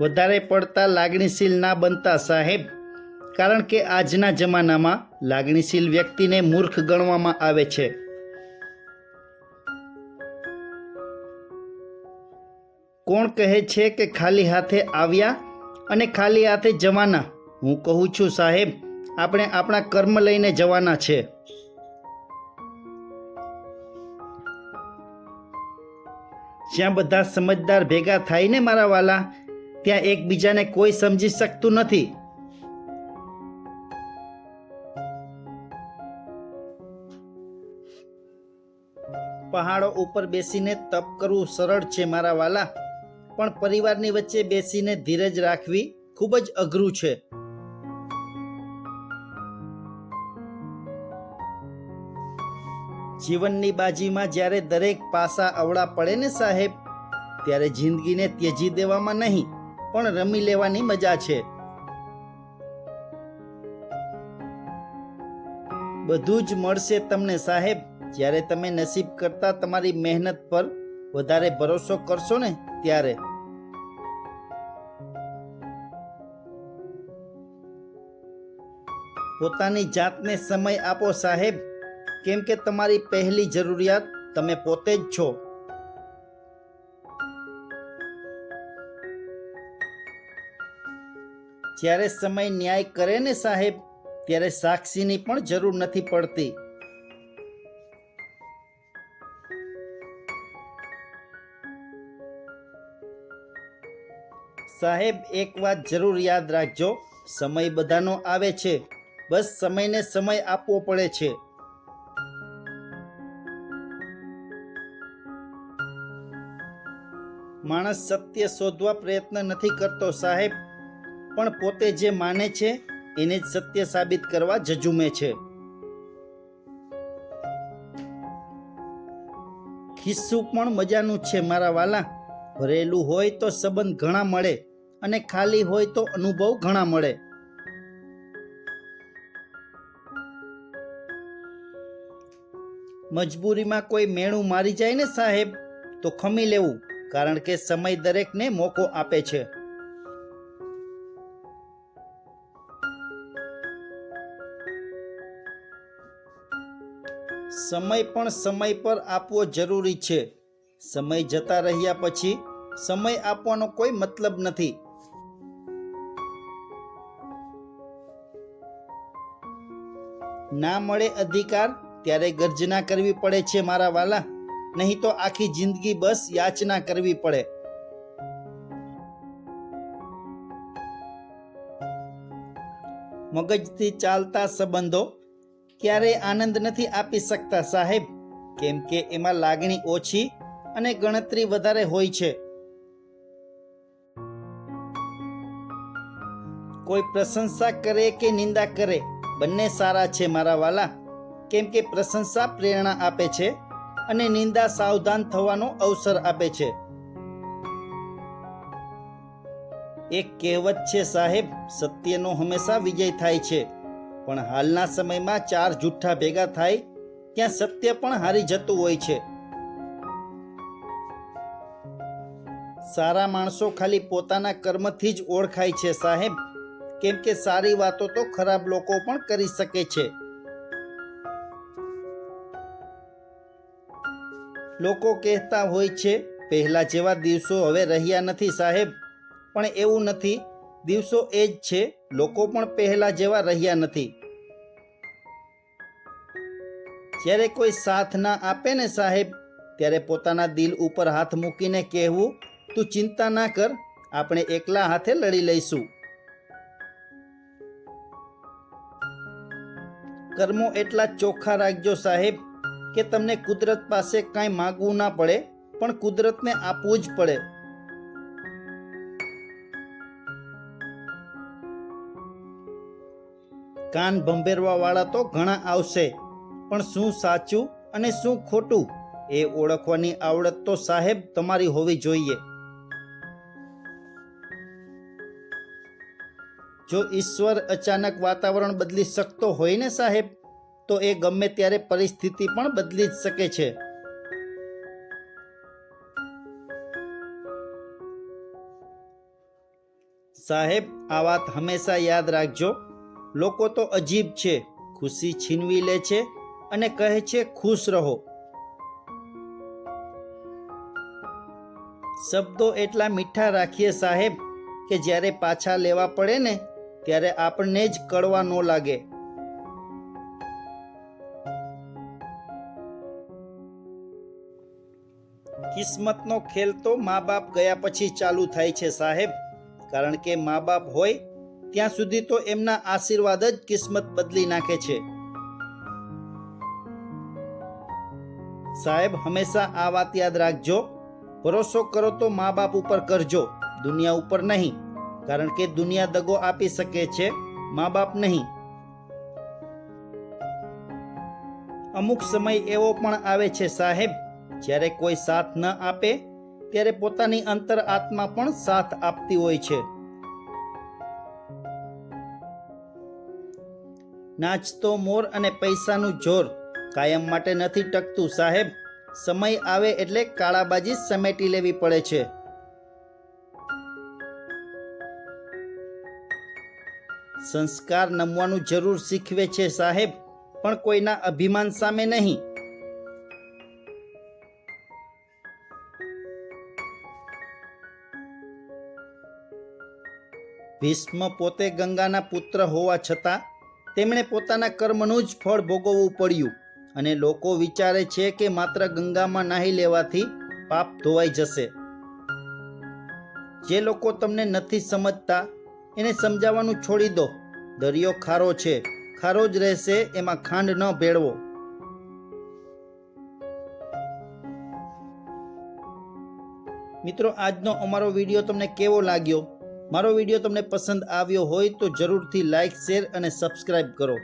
વધારે પડતા લાગણીશીલ ના બનતા સાહેબ. કારણ કે આજના જમાનામાં લાગણીશીલ વ્યક્તિને મૂર્ખ ગણવામાં આવે છે. કોણ કહે છે કે ખાલી હાથે આવ્યા અને ખાલી હાથે જવાના? હું કહું છું સાહેબ, આપણે આપણા કર્મ લઈને જવાના છે. જ્યાં બધા સમજદાર ભેગા થાય ને મારા વાલા ત્યાં એકબીજાને કોઈ સમજી શકતું નથી. પહાડો ઉપર બેસીને તપ કરવું સરળ છે મારા વાલા, પણ પરિવારની વચ્ચે બેસીને ધીરજ રાખવી ખૂબ જ અઘરું છે. જીવનની બાજીમાં જ્યારે દરેક પાસા અવળા પડે ને સાહેબ, ત્યારે જિંદગીને ત્યજી દેવામાં નહીં. પણ રમી લેવાની મજા છે. બધું જ મળશે તમને સાહેબ. જ્યારે તમે નસીબ કરતા તમારી મહેનત પર વધારે ભરોસો કરશો ને ત્યારે. પોતાની જાતને સમય આપો સાહેબ. કેમ કે તમારી પહેલી જરૂરિયાત તમે પોતે જ છો. જ્યારે સમય ન્યાય કરે ને સાહેબ, ત્યારે સાક્ષીની પણ જરૂર નથી પડતી. સાહેબ, એક વાત જરૂર યાદ રાખજો. સમય બધાનો આવે છે. બસ સમયને સમય આપવો પડે છે. માણસ સત્ય શોધવા પ્રયત્ન નથી કરતો સાહેબ. પણ પોતે જે માને છે, એને જ સત્ય સાબિત કરવા જજુમે છે. ખિસ્સું પણ મજાનું છે મારા વાલા. ભરેલું હોય તો સંબંધ ઘણા મળે અને ખાલી હોય તો અનુભવ ઘણા મળે. મજબૂરીમાં કોઈ મેણું મારી જાય ને સાહેબ, તો ખમી લેવું, કારણ કે સમય દરેકને મોકો આપે છે. સમય પણ સમય પર આપવો જરૂરી છે. સમય જતા રહ્યા પછી સમય આપવાનો કોઈ મતલબ નથી. ના મળે અધિકાર ત્યારે ગર્જના કરવી પડે છે મારા વાલા. નહીં તો આખી જિંદગી બસ યાચના કરવી પડે. મગજથી ચાલતા સંબંધો ક્યારેય આનંદ નથી આપી શકતા, સાહેબ. કેમ કે એમાં લાગણી ઓછી અને ગણતરી વધારે હોય છે. કોઈ પ્રશંસા કરે કે નિંદા કરે, બંને સારા છે મારા વાલા. કેમ કે પ્રશંસા પ્રેરણા આપે છે અને નિંદા સાવધાન થવાનો અવસર આપે છે. એક કહેવત છે સાહેબ, સત્યનો હંમેશા વિજય થાય છે. પણ હાલના સમયમાં ચાર જુઠ્ઠા ભેગા થાય ત્યાં સત્ય પણ હારી જતું હોય છે. સારા માણસો ખાલી પોતાના કર્મથી જ ઓળખાય છે સાહેબ. કેમ કે સારી વાતો તો ખરાબ લોકો પણ કરી શકે છે. લોકો કહેતા હોય છે, પહેલા જેવા દિવસો હવે રહ્યા નથી સાહેબ. પણ એવું નથી. દિવસો એ જ છે, લોકો પણ પહેલા જેવા રહ્યા નથી. જ્યારે કોઈ સાથ ના આપે ને સાહેબ, ત્યારે પોતાના દિલ ઉપર હાથ મૂકીને કહેવું, તું ચિંતા ના કર, આપણે એકલા હાથે લડી લઈશું. કર્મો એટલા ચોખ્ખા રાખજો સાહેબ, કે તમને કુદરત પાસે કાંઈ માગવું ના પડે, પણ કુદરતને આપવું જ પડે. કાન ભંભેરવા વાળા તો ઘણા આવશે. પણ શું સાચું અને શું ખોટું એ ઓળખવાની આવડત તો સાહેબ તમારી હોવી જોઈએ. જો ઈશ્વર અચાનક વાતાવરણ બદલી શકતો હોય ને સાહેબ, તો એ ગમે ત્યારે પરિસ્થિતિ પણ બદલી જ શકે છે. સાહેબ, આ વાત હંમેશા યાદ રાખજો. લોકો તો અજીબ છે, ખુશી છીનવી લે છે અને કહે છે, ખુશ રહો. શબ્દો એટલા મીઠા રાખીએ સાહેબ કે જ્યારે પાછા લેવા પડે ને, ત્યારે આપણને જ કડવા ન લાગે. કિસ્મતનો ખેલ તો મા બાપ ગયા પછી ચાલુ થાય છે સાહેબ. કારણ કે મા બાપ હોય, ત્યાં સુધી તો એમના આશીર્વાદ જ કિસ્મત બદલી નાખે છે. સાહેબ, હંમેશા આ વાત યાદ રાખજો. ભરોસો કરો તો મા બાપ ઉપર કરજો. દુનિયા ઉપર નહીં, કારણ કે દુનિયા દગો આપી શકે છે મા બાપ નહીં. અમુક સમય એવો પણ આવે છે સાહેબ, જ્યારે કોઈ સાથ ન આપે, ત્યારે પોતાની અંતર આત્મા પણ સાથ આપતી હોય છે. નાચતો મોર અને પૈસાનું જોર કાયમ માટે નથી ટકતું, સાહેબ. સમય આવે એટલે કાળાબાજી સમેટી લેવી પડે છે. સંસ્કાર નમવાનું જરૂર શીખવે છે, સાહેબ, પણ કોઈના અભિમાન સામે નહીં. ભીષ્મ પોતે ગંગાના પુત્ર હોવા છતાં તેમણે પોતાના કર્મનું જ ફળ ભોગવવું પડ્યું. અને લોકો વિચારે છે કે માત્ર ગંગામાં નાહી લેવાથી પાપ ધોવાઈ જશે. જે લોકો તમને નથી સમજતા, એને સમજાવવાનું છોડી દો. દરિયો ખારો છે, ખારો જ રહેશે, એમાં ખાંડ ન ભેળવો. મિત્રો, આજનો અમારો વીડિયો તમને કેવો લાગ્યો? મારો વીડિયો તમને પસંદ આવ્યો હોય તો જરૂરથી લાઈક, શેર અને સબસ્ક્રાઈબ કરો.